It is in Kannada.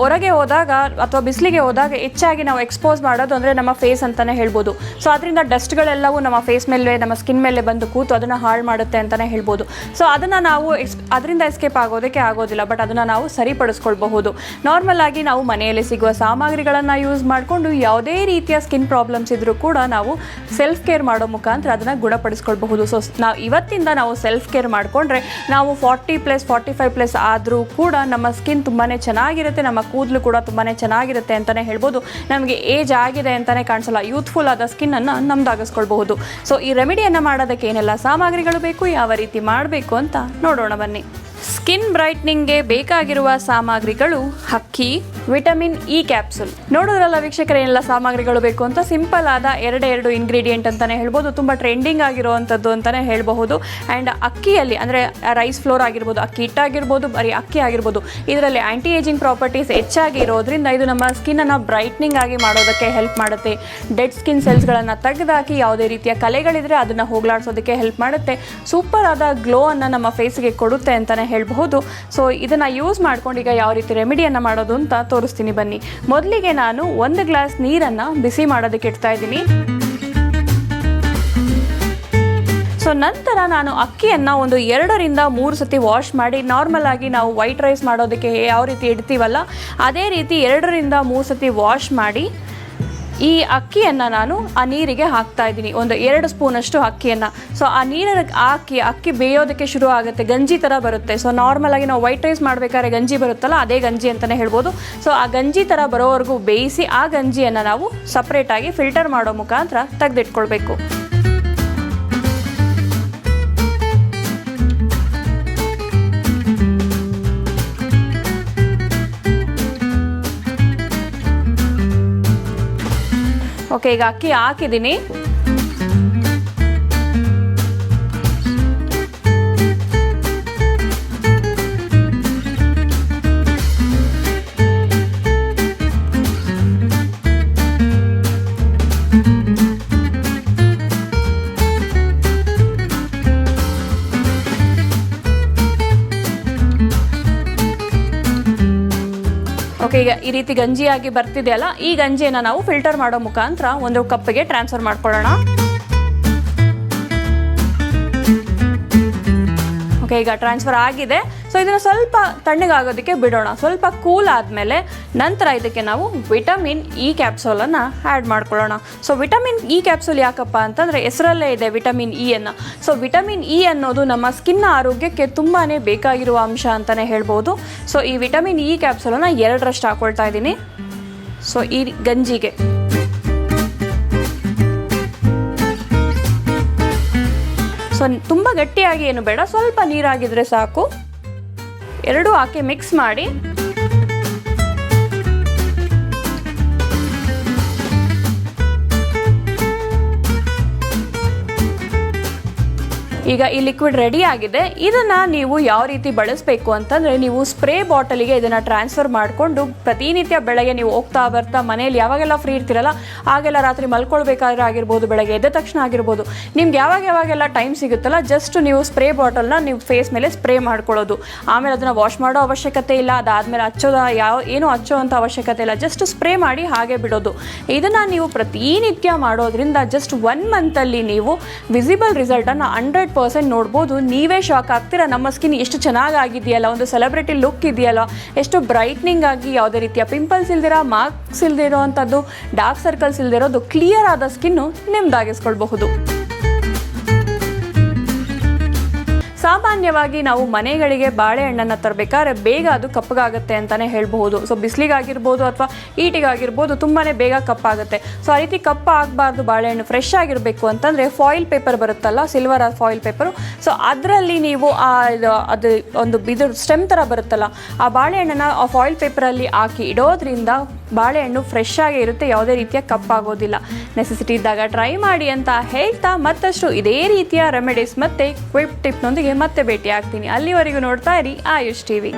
ಹೊರಗೆ ಹೋದಾಗ ಅಥವಾ ಬಿಸಿಲಿಗೆ ಹೋದಾಗ ಹೆಚ್ಚಾಗಿ ನಾವು ಎಕ್ಸ್ಪೋಸ್ ಮಾಡೋದು ಅಂದರೆ ನಮ್ಮ ಫೇಸ್ ಅಂತಲೇ ಹೇಳ್ಬೋದು. ಸೊ ಅದರಿಂದ ಡಸ್ಟ್ಗಳೆಲ್ಲವೂ ನಮ್ಮ ಫೇಸ್ ಮೇಲೆ, ನಮ್ಮ ಸ್ಕಿನ್ ಮೇಲೆ ಬಂದು ಕೂತು ಅದನ್ನು ಹಾಳು ಮಾಡುತ್ತೆ ಅಂತಲೇ ಹೇಳ್ಬೋದು. ಸೊ ಅದನ್ನು ನಾವು ಅದರಿಂದ ಎಸ್ಕೇಪ್ ಆಗೋದಕ್ಕೆ ಆಗೋದಿಲ್ಲ ಬಟ್ ಅದನ್ನು ನಾವು ಸರಿಪಡಿಸ್ಕೊಳ್ಬಹುದು. ನಾರ್ಮಲ್ ಆಗಿ ನಾವು ಮನೆಯಲ್ಲಿ ಸಿಗುವ ಸಾಮಗ್ರಿಗಳನ್ನು ಯೂಸ್ ಮಾಡಿಕೊಂಡು ಯಾವುದೇ ರೀತಿಯ ಸ್ಕಿನ್ ಪ್ರಾಬ್ಲಮ್ಸ್ ಇದ್ದರೂ ಕೂಡ ನಾವು ಸೆಲ್ಫ್ ಕೇರ್ ಮಾಡೋ ಮುಖಾಂತರ ಅದನ್ನು ಗುಣಪಡಿಸ್ಕೊಳ್ಬಹುದು. ಸೊ ನಾವು ಇವತ್ತಿಂದ ನಾವು ಸೆಲ್ಫ್ ಕೇರ್ ಮಾಡಿಕೊಂಡ್ರೆ ನಾವು forty plus forty five plus ಆದರೂ ಕೂಡ ನಮ್ಮ ಸ್ಕಿನ್ ತುಂಬಾ ಚೆನ್ನಾಗಿರುತ್ತೆ, ನಮ್ಮ ಕೂದಲು ಕೂಡ ತುಂಬಾ ಚೆನ್ನಾಗಿರುತ್ತೆ ಅಂತಲೇ ಹೇಳ್ಬೋದು. ನಮಗೆ ಏಜ್ ಆಗಿದೆ ಅಂತಲೇ ಕಾಣಿಸಲ್ಲ. ಯೂತ್ಫುಲ್ ಆದ ಸ್ಕಿನ್ನನ್ನು ನಮ್ದಾಗಿಸ್ಕೊಳ್ಬಹುದು. ಸೊ ಈ ರೆಮಿಡಿಯನ್ನು ಮಾಡೋದಕ್ಕೆ ಏನೆಲ್ಲ ಸಾಮಗ್ರಿಗಳು ಬೇಕು, ಯಾವ ರೀತಿ ಮಾಡಬೇಕು ಅಂತ ನೋಡೋಣ ಬನ್ನಿ. ಸ್ಕಿನ್ ಬ್ರೈಟ್ನಿಂಗ್ಗೆ ಬೇಕಾಗಿರುವ ಸಾಮಗ್ರಿಗಳು ಹಕ್ಕಿ ವಿಟಮಿನ್ ಇ ಕ್ಯಾಪ್ಸುಲ್. ನೋಡೋದ್ರಲ್ಲ ವೀಕ್ಷಕರ ಏನೆಲ್ಲ ಸಾಮಗ್ರಿಗಳು ಬೇಕು ಅಂತ ಸಿಂಪಲ್ ಆದ ಎರಡೇ ಎರಡು ಇಂಗ್ರೀಡಿಯೆಂಟ್ ಅಂತಲೇ ಹೇಳ್ಬೋದು. ತುಂಬ ಟ್ರೆಂಡಿಂಗ್ ಆಗಿರುವಂಥದ್ದು ಅಂತಲೇ ಹೇಳಬಹುದು. ಆ್ಯಂಡ್ ಅಕ್ಕಿಯಲ್ಲಿ, ಅಂದರೆ ರೈಸ್ ಫ್ಲೋರ್ ಆಗಿರ್ಬೋದು, ಅಕ್ಕಿ ಹಿಟ್ಟಾಗಿರ್ಬೋದು, ಬರೀ ಅಕ್ಕಿ ಆಗಿರ್ಬೋದು, ಇದರಲ್ಲಿ ಆ್ಯಂಟಿ ಏಜಿಂಗ್ ಪ್ರಾಪರ್ಟೀಸ್ ಹೆಚ್ಚಾಗಿ ಇರೋದ್ರಿಂದ ಇದು ನಮ್ಮ ಸ್ಕಿನ್ನನ್ನು ಬ್ರೈಟ್ನಿಂಗ್ ಆಗಿ ಮಾಡೋದಕ್ಕೆ ಹೆಲ್ಪ್ ಮಾಡುತ್ತೆ. ಡೆಡ್ ಸ್ಕಿನ್ ಸೆಲ್ಸ್ಗಳನ್ನು ತೆಗೆದಾಕಿ ಯಾವುದೇ ರೀತಿಯ ಕಲೆಗಳಿದ್ರೆ ಅದನ್ನು ಹೋಗಲಾಡಿಸೋದಕ್ಕೆ ಹೆಲ್ಪ್ ಮಾಡುತ್ತೆ. ಸೂಪರ್ ಆದ ಗ್ಲೋ ಅನ್ನು ನಮ್ಮ ಫೇಸ್ಗೆ ಕೊಡುತ್ತೆ ಅಂತಲೇ ಹೇಳಬಹುದು. ಸೊ ಇದನ್ನು ಯೂಸ್ ಮಾಡ್ಕೊಂಡು ಈಗ ಯಾವ ರೀತಿ ರೆಮಿಡಿಯನ್ನು ಮಾಡೋದು ಅಂತ ತೋರಿಸ್ತೀನಿ ಬನ್ನಿ. ಮೊದಲಿಗೆ ನಾನು ಒಂದು ಗ್ಲಾಸ್ ನೀರನ್ನು ಬಿಸಿ ಮಾಡೋದಕ್ಕೆ ಇಡ್ತಾ ಇದ್ದೀನಿ. ಸೊ ನಂತರ ನಾನು ಅಕ್ಕಿಯನ್ನು ಒಂದು ಎರಡರಿಂದ ಮೂರು ಸತಿ ವಾಶ್ ಮಾಡಿ ನಾರ್ಮಲ್ ಆಗಿ ನಾವು ವೈಟ್ ರೈಸ್ ಮಾಡೋದಕ್ಕೆ ಯಾವ ರೀತಿ ಇಡ್ತೀವಲ್ಲ, ಅದೇ ರೀತಿ ಎರಡರಿಂದ ಮೂರು ಸತಿ ವಾಶ್ ಮಾಡಿ ಈ ಅಕ್ಕಿಯನ್ನು ನಾನು ಆ ನೀರಿಗೆ ಹಾಕ್ತಾ ಇದ್ದೀನಿ. ಒಂದು ಎರಡು ಸ್ಪೂನಷ್ಟು ಅಕ್ಕಿಯನ್ನು. ಸೊ ಆ ನೀರನ್ನು ಹಾಕಿ ಅಕ್ಕಿ ಬೇಯೋದಕ್ಕೆ ಶುರು ಆಗುತ್ತೆ. ಗಂಜಿ ಥರ ಬರುತ್ತೆ. ಸೊ ನಾರ್ಮಲ್ ಆಗಿ ನಾವು ವೈಟ್ ರೈಸ್ ಮಾಡಬೇಕಾದ್ರೆ ಗಂಜಿ ಬರುತ್ತಲ್ಲ, ಅದೇ ಗಂಜಿ ಅಂತಲೇ ಹೇಳ್ಬೋದು. ಸೊ ಆ ಗಂಜಿ ಥರ ಬರೋವರೆಗೂ ಬೇಯಿಸಿ ಆ ಗಂಜಿಯನ್ನು ನಾವು ಸಪ್ರೇಟಾಗಿ ಫಿಲ್ಟರ್ ಮಾಡೋ ಮುಖಾಂತರ ತೆಗೆದಿಟ್ಕೊಳ್ಬೇಕು. ಓಕೆ ಈಗ ಅಕ್ಕಿ ಹಾಕಿದ್ದೀನಿ. ಓಕೆ, ಈಗ ಈ ರೀತಿ ಗಂಜಿಯಾಗಿ ಬರ್ತಿದೆಯಲ್ಲ, ಈ ಗಂಜಿಯನ್ನು ನಾವು ಫಿಲ್ಟರ್ ಮಾಡೋ ಮುಖಾಂತರ ಒಂದು ಕಪ್ಪಿಗೆ ಟ್ರಾನ್ಸ್ಫರ್ ಮಾಡ್ಕೊಳ್ಳೋಣ. ಓಕೆ, ಈಗ ಟ್ರಾನ್ಸ್ಫರ್ ಆಗಿದೆ. ಸೊ ಇದನ್ನು ಸ್ವಲ್ಪ ತಣ್ಣಗಾಗೋದಕ್ಕೆ ಬಿಡೋಣ. ಸ್ವಲ್ಪ ಕೂಲ್ ಆದಮೇಲೆ ನಂತರ ಇದಕ್ಕೆ ನಾವು ವಿಟಮಿನ್ ಇ ಕ್ಯಾಪ್ಸೂಲನ್ನು ಆ್ಯಡ್ ಮಾಡ್ಕೊಳ್ಳೋಣ. ಸೊ ವಿಟಮಿನ್ ಇ ಕ್ಯಾಪ್ಸೂಲ್ ಯಾಕಪ್ಪ ಅಂತಂದರೆ ಹೆಸರಲ್ಲೇ ಇದೆ ವಿಟಮಿನ್ ಇ ಅನ್ನು. ಸೊ ವಿಟಮಿನ್ ಇ ಅನ್ನೋದು ನಮ್ಮ ಸ್ಕಿನ್ ಆರೋಗ್ಯಕ್ಕೆ ತುಂಬಾ ಬೇಕಾಗಿರುವ ಅಂಶ ಅಂತಲೇ ಹೇಳ್ಬೋದು. ಸೊ ಈ ವಿಟಮಿನ್ ಇ ಕ್ಯಾಪ್ಸೂಲನ್ನು ಎರಡರಷ್ಟು ಹಾಕೊಳ್ತಾ ಇದ್ದೀನಿ. ಸೊ ಈ ಗಂಜಿಗೆ. ಸೊ ತುಂಬ ಗಟ್ಟಿಯಾಗಿ ಏನು ಬೇಡ, ಸ್ವಲ್ಪ ನೀರಾಗಿದ್ರೆ ಸಾಕು. ಎರಡು ಹಾಕಿ ಮಿಕ್ಸ್ ಮಾಡಿ ಈಗ ಈ ಲಿಕ್ವಿಡ್ ರೆಡಿ ಆಗಿದೆ. ಇದನ್ನ ನೀವು ಯಾವ ರೀತಿ ಬಳಸಬೇಕು ಅಂತಂದ್ರೆ ನೀವು ಸ್ಪ್ರೇ ಬಾಟಲಿಗೆ ಇದನ್ನ ಟ್ರಾನ್ಸ್ಫರ್ ಮಾಡಿಕೊಂಡು ಪ್ರತಿನಿತ್ಯ ಬೆಳಗ್ಗೆ ನೀವು ಹೋಗ್ತಾ ಬರ್ತಾ ಮನೆಯಲ್ಲಿ ಯಾವಾಗೆಲ್ಲ ಫ್ರೀ ಇರ್ತೀರಲ್ಲ, ಆಗೆಲ್ಲ ರಾತ್ರಿ ಮಲ್ಕೊಳ್ಬೇಕಾದ್ರೆ ಆಗಿರ್ಬೋದು, ಬೆಳಗ್ಗೆ ಎದ್ದ ತಕ್ಷಣ ಆಗಿರ್ಬೋದು. ನಿಮ್ಗೆ ಯಾವಾಗ ಯಾವಾಗೆಲ್ಲ ಟೈಮ್ ಸಿಗುತ್ತಲ್ಲ ಜಸ್ಟ್ ನೀವು ಸ್ಪ್ರೇ ಬಾಟಲ್ನ ನೀವು ಫೇಸ್ ಮೇಲೆ ಸ್ಪ್ರೇ ಮಾಡ್ಕೊಳ್ಳೋದು. ಆಮೇಲೆ ಅದನ್ನ ವಾಶ್ ಮಾಡೋ ಅವಶ್ಯಕತೆ ಇಲ್ಲ, ಅದಾದ್ಮೇಲೆ ಹಚ್ಚೋದ ಯಾವ, ಏನು ಹಚ್ಚೋ ಅಂತ ಅವಶ್ಯಕತೆ ಇಲ್ಲ ಜಸ್ಟ್ ಸ್ಪ್ರೇ ಮಾಡಿ ಹಾಗೆ ಬಿಡೋದು. ಇದನ್ನ ನೀವು ಪ್ರತಿನಿತ್ಯ ಮಾಡೋದ್ರಿಂದ ಜಸ್ಟ್ ಒನ್ ಮಂತಲ್ಲಿ ನೀವು ವಿಸಿಬಲ್ ರಿಸಲ್ಟನ್ನು ಹಂಡ್ರೆಡ್ ಪರ್ಸೆಂಟ್ ನೋಡ್ಬೋದು, ನೀವೇ ಶಾಕ್ ಆಗ್ತೀರಾ? ನಮ್ಮ ಸ್ಕಿನ್ ಎಷ್ಟು ಚೆನ್ನಾಗಾಗಿದೆಯಲ್ಲ, ಒಂದು ಸೆಲೆಬ್ರಿಟಿ ಲುಕ್ ಇದೆಯಲ್ಲ, ಎಷ್ಟು ಬ್ರೈಟ್ನಿಂಗ್ ಆಗಿ ಯಾವುದೇ ರೀತಿಯ ಪಿಂಪಲ್ಸ್ ಇಲ್ದಿರ ಮಾರ್ಕ್ಸ್ ಇಲ್ದಿರೋ ಅಂಥದ್ದು ಡಾರ್ಕ್ ಸರ್ಕಲ್ಸ್ ಇಲ್ದಿರೋದು ಕ್ಲಿಯರ್ ಆದ ಸ್ಕಿನ್ನು ನಿಮ್ದಾಗಿಸ್ಕೊಳ್ಬಹುದು. ಸಾಮಾನ್ಯವಾಗಿ ನಾವು ಮನೆಗಳಿಗೆ ಬಾಳೆಹಣ್ಣನ್ನು ತರಬೇಕಾದ್ರೆ ಬೇಗ ಅದು ಕಪ್ಪಗಾಗುತ್ತೆ ಅಂತಲೇ ಹೇಳ್ಬಹುದು. ಸೊ ಬಿಸಿಲಿಗಾಗಿರ್ಬೋದು ಅಥವಾ ಈಟಿಗಾಗಿರ್ಬೋದು ತುಂಬಾ ಬೇಗ ಕಪ್ಪಾಗುತ್ತೆ. ಸೊ ಆ ರೀತಿ ಕಪ್ಪ ಆಗಬಾರ್ದು, ಬಾಳೆಹಣ್ಣು ಫ್ರೆಶ್ ಆಗಿರಬೇಕು ಅಂತಂದರೆ ಫಾಯಿಲ್ ಪೇಪರ್ ಬರುತ್ತಲ್ಲ ಸಿಲ್ವರ್ ಫಾಯಿಲ್ ಪೇಪರು ಸೊ ಅದರಲ್ಲಿ ನೀವು ಆ ಅದು ಒಂದು ಬಿದಿರು ಸ್ಟೆಮ್ ಥರ ಬರುತ್ತಲ್ಲ, ಆ ಬಾಳೆಹಣ್ಣನ್ನು ಆ ಫಾಯಿಲ್ ಪೇಪರಲ್ಲಿ ಹಾಕಿ ಇಡೋದ್ರಿಂದ ಬಾಳೆಹಣ್ಣು ಫ್ರೆಶ್ ಆಗಿ ಇರುತ್ತೆ, ಯಾವುದೇ ರೀತಿಯ ಕಪ್ಪಾಗೋದಿಲ್ಲ. ನೆಸೆಸಿಟಿ ಇದ್ದಾಗ ಟ್ರೈ ಮಾಡಿ ಅಂತ ಹೇಳ್ತಾ ಮತ್ತಷ್ಟು ಇದೇ ರೀತಿಯ ರೆಮಿಡೀಸ್ ಮತ್ತು ಕ್ವಿಪ್ ಟಿಪ್ನೊಂದಿಗೆ ಮತ್ತೆ ಭೇಟಿ ಆಗ್ತೀನಿ ಅಲ್ಲಿವರೆಗೂ ನೋಡ್ತಾ ಇರಿ ಆಯುಷ್ ಟಿವಿ.